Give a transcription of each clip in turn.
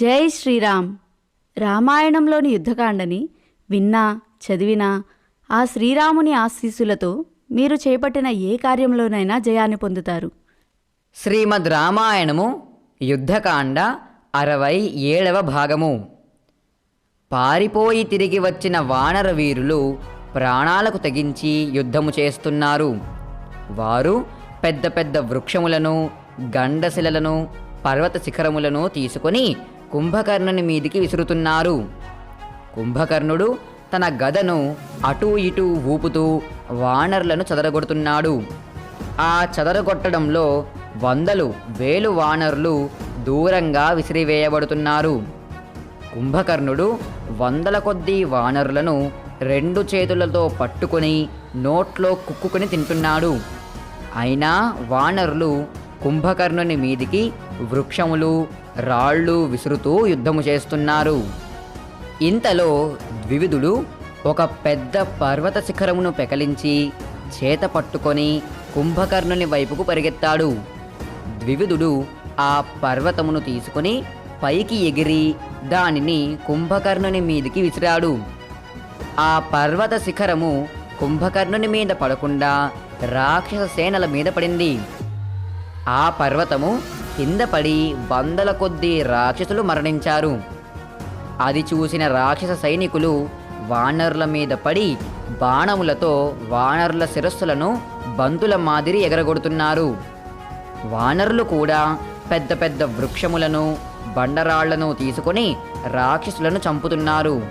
జై శ్రీరామ్. రామాయణంలోని యుద్ధకాండని విన్నా చదివినా ఆ శ్రీరాముని ఆశీస్సులతో మీరు చేపట్టిన ఏ కార్యంలోనైనా జయాన్ని పొందుతారు. శ్రీమద్ రామాయణము యుద్ధకాండ అరవై ఏడవ భాగము. పారిపోయి తిరిగి వచ్చిన వానర వీరులు ప్రాణాలకు తెగించి యుద్ధము చేస్తున్నారు. వారు పెద్ద పెద్ద వృక్షములను గండశిలలను పర్వత శిఖరములను తీసుకొని కుంభకర్ణుని మీదికి విసురుతున్నారు. కుంభకర్ణుడు తన గదను అటూ ఇటూ ఊపుతూ వానరులను చదరగొడుతున్నాడు. ఆ చదరగొట్టడంలో వందలు వేలు వానరులు దూరంగా విసిరివేయబడుతున్నారు. కుంభకర్ణుడు వందల కొద్దీ వానరులను రెండు చేతులతో పట్టుకొని నోట్లో కుక్కుకొని తింటున్నాడు. అయినా వానరులు కుంభకర్ణుని మీదికి వృక్షములు రాళ్ళు విసురుతూ యుద్ధము చేస్తున్నారు. ఇంతలో ద్వివిధుడు ఒక పెద్ద పర్వత శిఖరమును పెకలించి చేత పట్టుకొని కుంభకర్ణుని వైపుకు పరిగెత్తాడు. ద్వివిధుడు ఆ పర్వతమును తీసుకొని పైకి ఎగిరి దానిని కుంభకర్ణుని మీదికి విసిరాడు. ఆ పర్వత శిఖరము కుంభకర్ణుని మీద పడకుండా రాక్షస సేనల మీద పడింది. ఆ పర్వతము కింద పడి వందల కొద్దీ రాక్షసులు మరణించారు. అది చూసిన రాక్షస సైనికులు వానరుల మీద పడి బాణములతో వానరుల శిరస్సులను బంతుల మాదిరి ఎగరగొడుతున్నారు. వానరులు కూడా పెద్ద పెద్ద వృక్షములను బండరాళ్ళను తీసుకొని రాక్షసులను చంపుతున్నారు.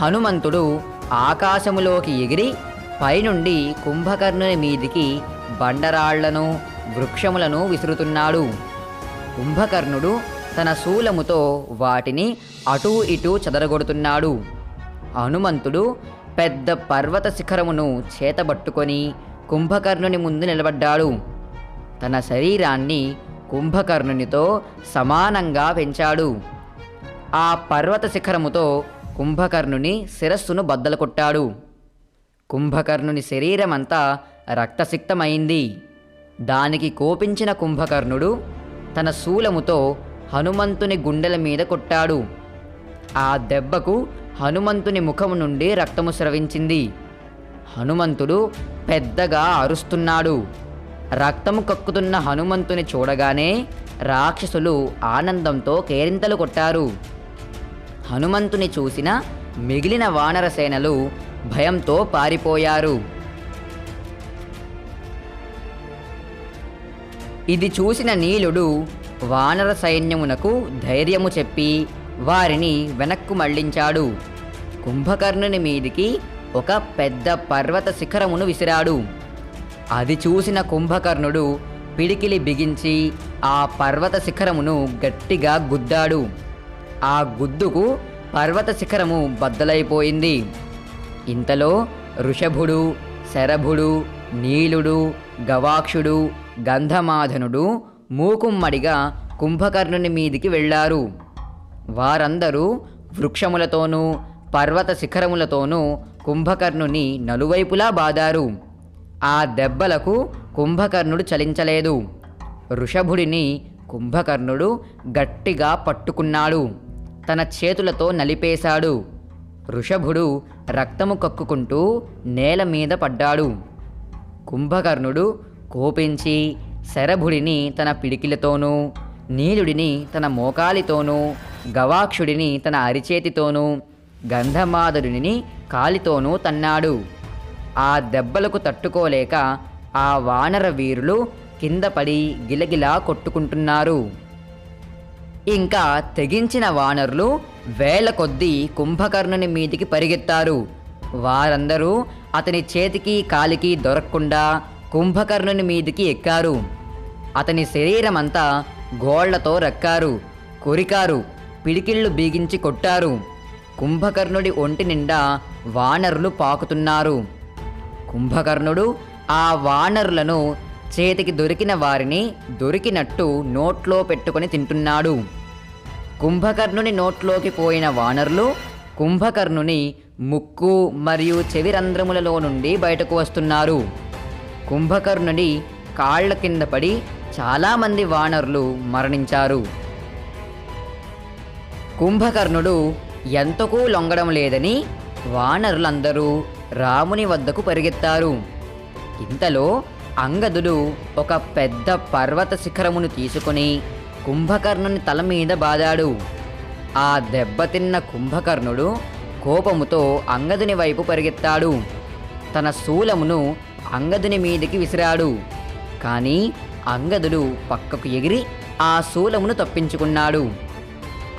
హనుమంతుడు ఆకాశములోకి ఎగిరి పైనుండి కుంభకర్ణుని మీదికి బండరాళ్ళను వృక్షములను విసురుతున్నాడు. కుంభకర్ణుడు తన శూలముతో వాటిని అటూ ఇటూ చెదరగొడుతున్నాడు. హనుమంతుడు పెద్ద పర్వత శిఖరమును చేతబట్టుకొని కుంభకర్ణుని ముందు నిలబడ్డాడు. తన శరీరాన్ని కుంభకర్ణునితో సమానంగా పెంచాడు. ఆ పర్వత శిఖరముతో కుంభకర్ణుని శిరస్సును బద్దలు కొట్టాడు కుంభకర్ణుని శరీరమంతా రక్తసిక్తమైంది. దానికి కోపించిన కుంభకర్ణుడు తన శూలముతో హనుమంతుని గుండెల మీద కొట్టాడు. ఆ దెబ్బకు హనుమంతుని ముఖం నుండి రక్తము స్రవించింది. హనుమంతుడు పెద్దగా అరుస్తున్నాడు. రక్తము కక్కుతున్న హనుమంతుని చూడగానే రాక్షసులు ఆనందంతో కేరింతలు కొట్టారు. హనుమంతుని చూసిన మిగిలిన వానర సేనలు భయంతో పారిపోయారు. ఇది చూసిన నీలుడు వానర సైన్యమునకు ధైర్యము చెప్పి వారిని వెనక్కు మళ్ళించాడు. కుంభకర్ణుని మీదికి ఒక పెద్ద పర్వత శిఖరమును విసిరాడు. అది చూసిన కుంభకర్ణుడు పిడికిలి బిగించి ఆ పర్వత శిఖరమును గట్టిగా గుద్దాడు. ఆ గుద్దుకు పర్వత శిఖరము బద్దలైపోయింది. ఇంతలో ఋషభుడు శరభుడు నీలుడు గవాక్షుడు గంధమాధనుడు మూకుమ్మడిగా కుంభకర్ణుని మీదికి వెళ్ళారు. వారందరూ వృక్షములతోనూ పర్వత శిఖరములతోనూ కుంభకర్ణుని నలువైపులా బాదారు. ఆ దెబ్బలకు కుంభకర్ణుడు చలించలేదు. ఋషభుడిని కుంభకర్ణుడు గట్టిగా పట్టుకున్నాడు. తన చేతులతో నలిపేశాడు. ఋషభుడు రక్తము కక్కుకుంటూ నేల మీద పడ్డాడు. కుంభకర్ణుడు కోపించి శరభుడిని తన పిడికిలతోనూ నీలుడిని తన మోకాలితోనూ గవాక్షుడిని తన అరిచేతితోనూ గంధమాధుడిని కాలితోనూ తన్నాడు. ఆ దెబ్బలకు తట్టుకోలేక ఆ వానర వీరులు కింద పడి గిలగిలా కొట్టుకుంటున్నారు. ఇంకా తెగించిన వానరులు వేల కొద్దీ కుంభకర్ణుని మీదికి పరిగెత్తారు. వారందరూ అతని చేతికి కాలికి దొరకకుండా కుంభకర్ణుని మీదికి ఎక్కారు. అతని శరీరమంతా గోళ్ళతో రక్కారు కొరికారు పిడికిళ్ళు బీగించి కొట్టారు. కుంభకర్ణుడి ఒంటి నిండా వానరులు పాకుతున్నారు. కుంభకర్ణుడు ఆ వానరులను చేతికి దొరికిన వారిని దొరికినట్టు నోట్లో పెట్టుకొని తింటున్నాడు. కుంభకర్ణుని నోట్లోకి పోయిన వానరులు కుంభకర్ణుని ముక్కు మరియు చెవి రంధ్రములలో నుండి బయటకు వస్తున్నారు. కుంభకర్ణుడి కాళ్ళ కింద పడి చాలామంది వానరులు మరణించారు. కుంభకర్ణుడు ఎంతకూ లొంగడం లేదని వానరులందరూ రాముని వద్దకు పరిగెత్తారు. ఇంతలో అంగదుడు ఒక పెద్ద పర్వత శిఖరమును తీసుకొని కుంభకర్ణుని తల మీద బాదాడు. ఆ దెబ్బతిన్న కుంభకర్ణుడు కోపముతో అంగదుని వైపు పరిగెత్తాడు. తన శూలమును అంగదుని మీదికి విసిరాడు. కానీ అంగదుడు పక్కకు ఎగిరి ఆ శూలమును తప్పించుకున్నాడు.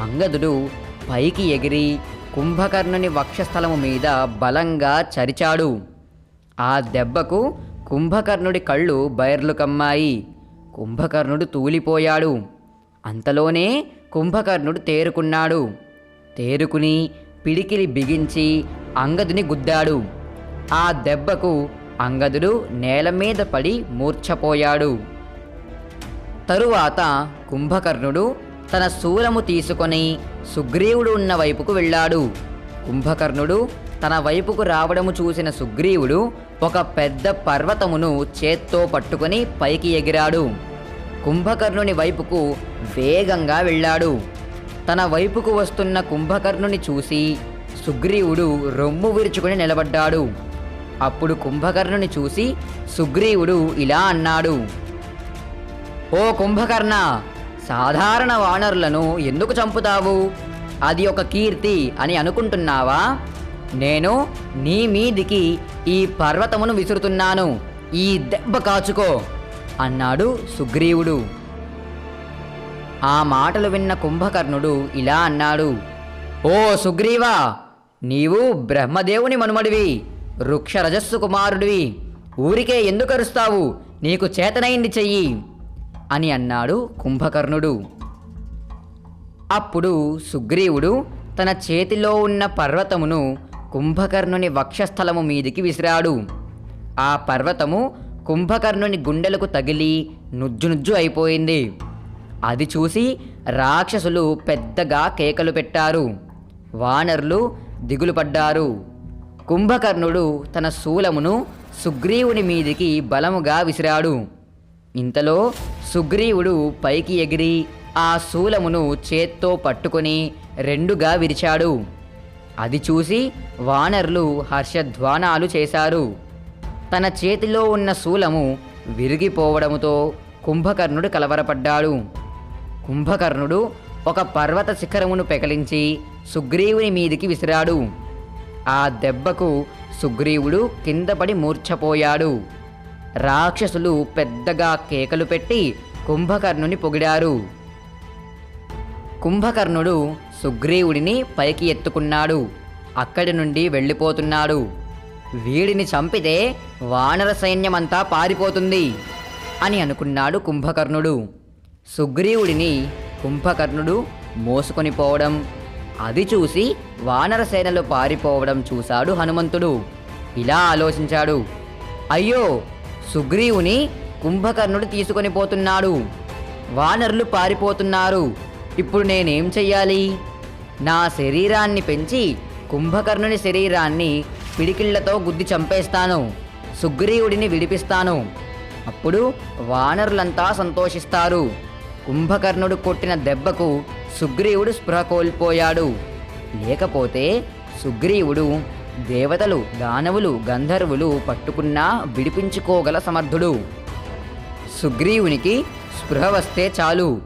అంగదుడు పైకి ఎగిరి కుంభకర్ణుని వక్షస్థలము మీద బలంగా చరిచాడు. ఆ దెబ్బకు కుంభకర్ణుడి కళ్ళు బైర్లు కమ్మాయి. కుంభకర్ణుడు తూలిపోయాడు. అంతలోనే కుంభకర్ణుడు తేరుకున్నాడు. తేరుకుని పిడికిలి బిగించి అంగదుని గుద్దాడు. ఆ దెబ్బకు అంగదుడు నేల మీద పడి మూర్ఛపోయాడు. తరువాత కుంభకర్ణుడు తన శూలము తీసుకొని సుగ్రీవుడు ఉన్న వైపుకు వెళ్ళాడు. కుంభకర్ణుడు తన వైపుకు రావడము చూసిన సుగ్రీవుడు ఒక పెద్ద పర్వతమును చేత్తో పట్టుకొని పైకి ఎగిరాడు. కుంభకర్ణుని వైపుకు వేగంగా వెళ్ళాడు. తన వైపుకు వస్తున్న కుంభకర్ణుని చూసి సుగ్రీవుడు రొమ్ము విరుచుకుని నిలబడ్డాడు. అప్పుడు కుంభకర్ణుని చూసి సుగ్రీవుడు ఇలా అన్నాడు. ఓ కుంభకర్ణ సాధారణ వానరులను ఎందుకు చంపుతావు? అది ఒక కీర్తి అని అనుకుంటున్నావా? నేను నీ మీదికి ఈ పర్వతమును విసురుతున్నాను. ఈ దెబ్బ కాచుకో అన్నాడు సుగ్రీవుడు. ఆ మాటలు విన్న కుంభకర్ణుడు ఇలా అన్నాడు. ఓ సుగ్రీవా నీవు బ్రహ్మదేవుని మనుమడివి. వృక్షరజస్సు కుమారుడివి. ఊరికే ఎందుకు అరుస్తావు? నీకు చేతనైంది చెయ్యి అని అన్నాడు కుంభకర్ణుడు. అప్పుడు సుగ్రీవుడు తన చేతిలో ఉన్న పర్వతమును కుంభకర్ణుని వక్షస్థలము మీదికి విసిరాడు. ఆ పర్వతము కుంభకర్ణుని గుండెలకు తగిలి నుజ్జు నుజ్జు అయిపోయింది. అది చూసి రాక్షసులు పెద్దగా కేకలు పెట్టారు. వానరులు దిగులు పడ్డారు కుంభకర్ణుడు తన శూలమును సుగ్రీవుని మీదికి బలముగా విసిరాడు. ఇంతలో సుగ్రీవుడు పైకి ఎగిరి ఆ శూలమును చేత్తో పట్టుకొని రెండుగా విరిచాడు. అది చూసి వానర్లు హర్షధ్వానాలు చేశారు. తన చేతిలో ఉన్న శూలము విరిగిపోవడముతో కుంభకర్ణుడు కలవరపడ్డాడు. కుంభకర్ణుడు ఒక పర్వత శిఖరమును పెకలించి సుగ్రీవుని మీదికి విసిరాడు. ఆ దెబ్బకు సుగ్రీవుడు కిందపడి మూర్ఛపోయాడు. రాక్షసులు పెద్దగా కేకలు పెట్టి కుంభకర్ణుని పొగిడారు. కుంభకర్ణుడు సుగ్రీవుడిని పైకి ఎత్తుకున్నాడు. అక్కడి నుండి వెళ్ళిపోతున్నాడు. వీడిని చంపితే వానర సైన్యమంతా పారిపోతుంది అని అనుకున్నాడు కుంభకర్ణుడు. సుగ్రీవుడిని కుంభకర్ణుడు మోసుకొని పోవడం అది చూసి వానర సేనలు పారిపోవడం చూశాడు హనుమంతుడు. ఇలా ఆలోచించాడు. అయ్యో సుగ్రీవుని కుంభకర్ణుడు తీసుకొని పోతున్నాడు. వానరులు పారిపోతున్నారు. ఇప్పుడు నేనేం చెయ్యాలి? నా శరీరాన్ని పెంచి కుంభకర్ణుని శరీరాన్ని పిడికిళ్ళతో గుద్ది చంపేస్తాను. సుగ్రీవుడిని విడిపిస్తాను. అప్పుడు వానరులంతా సంతోషిస్తారు. కుంభకర్ణుడు కొట్టిన దెబ్బకు సుగ్రీవుడు స్పృహ కోల్పోయాడు. లేకపోతే సుగ్రీవుడు దేవతలు దానవులు గంధర్వులు పట్టుకున్నా విడిపించుకోగల సమర్థుడు. సుగ్రీవునికి స్పృహ వస్తే చాలు.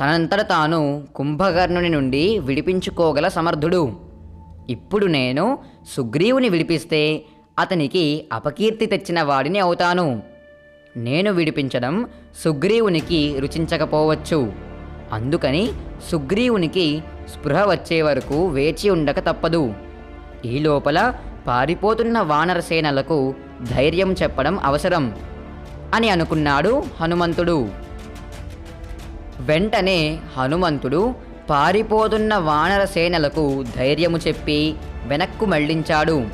తనంతట తాను కుంభకర్ణుని నుండి విడిపించుకోగల సమర్థుడు. ఇప్పుడు నేను సుగ్రీవుని విడిపిస్తే అతనికి అపకీర్తి తెచ్చిన వాడిని అవుతాను. నేను విడిపించడం సుగ్రీవునికి రుచించకపోవచ్చు. అందుకని సుగ్రీవునికి స్పృహ వచ్చే వరకు వేచి ఉండక తప్పదు. ఈ లోపల పారిపోతున్న వానర సేనలకు ధైర్యం చెప్పడం అవసరం అని అనుకున్నాడు హనుమంతుడు. వెంటనే హనుమంతుడు పారిపోతున్న వానర సేనలకు ధైర్యము చెప్పి వెనక్కు మళ్ళించాడు.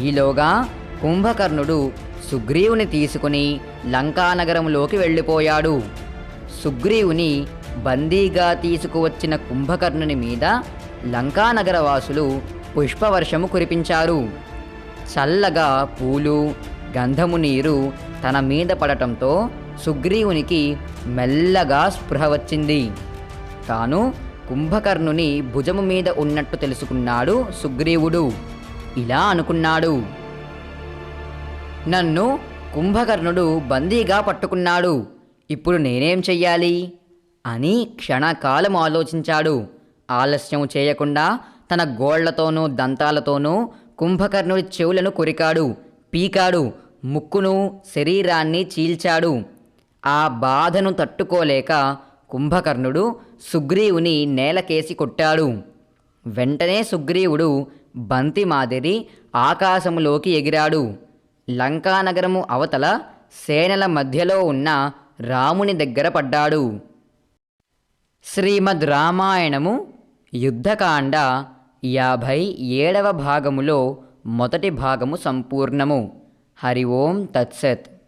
ఈలోగా కుంభకర్ణుడు సుగ్రీవుని తీసుకుని లంకానగరంలోకి వెళ్ళిపోయాడు. సుగ్రీవుని బందీగా తీసుకువచ్చిన కుంభకర్ణుని మీద లంకానగర వాసులు పుష్పవర్షము కురిపించారు. చల్లగా పూలు గంధము నీరు తన మీద పడటంతో సుగ్రీవునికి మెల్లగా స్పృహ వచ్చింది. తాను కుంభకర్ణుని భుజము మీద ఉన్నట్టు తెలుసుకున్నాడు సుగ్రీవుడు. ఇలా అనుకున్నాడు. నన్ను కుంభకర్ణుడు బందీగా పట్టుకున్నాడు. ఇప్పుడు నేనేం చెయ్యాలి? అని క్షణకాలం ఆలోచించాడు. ఆలస్యం చేయకుండా తన గోళ్ళతోనూ దంతాలతోనూ కుంభకర్ణుడి చెవులను కొరికాడు. పీకాడు. ముక్కును శరీరాన్ని చీల్చాడు. ఆ బాధను తట్టుకోలేక కుంభకర్ణుడు సుగ్రీవుని నేలకేసి కొట్టాడు. వెంటనే సుగ్రీవుడు బంతి మాదిరి ఆకాశంలోకి ఎగిరాడు. లంకానగరము అవతల సేనల మధ్యలో ఉన్న రాముని దగ్గర పడ్డాడు. శ్రీమద్ రామాయణము యుద్ధకాండ యాభై ఏడవ భాగములో మొదటి భాగము సంపూర్ణము. హరి ఓం తత్సత్.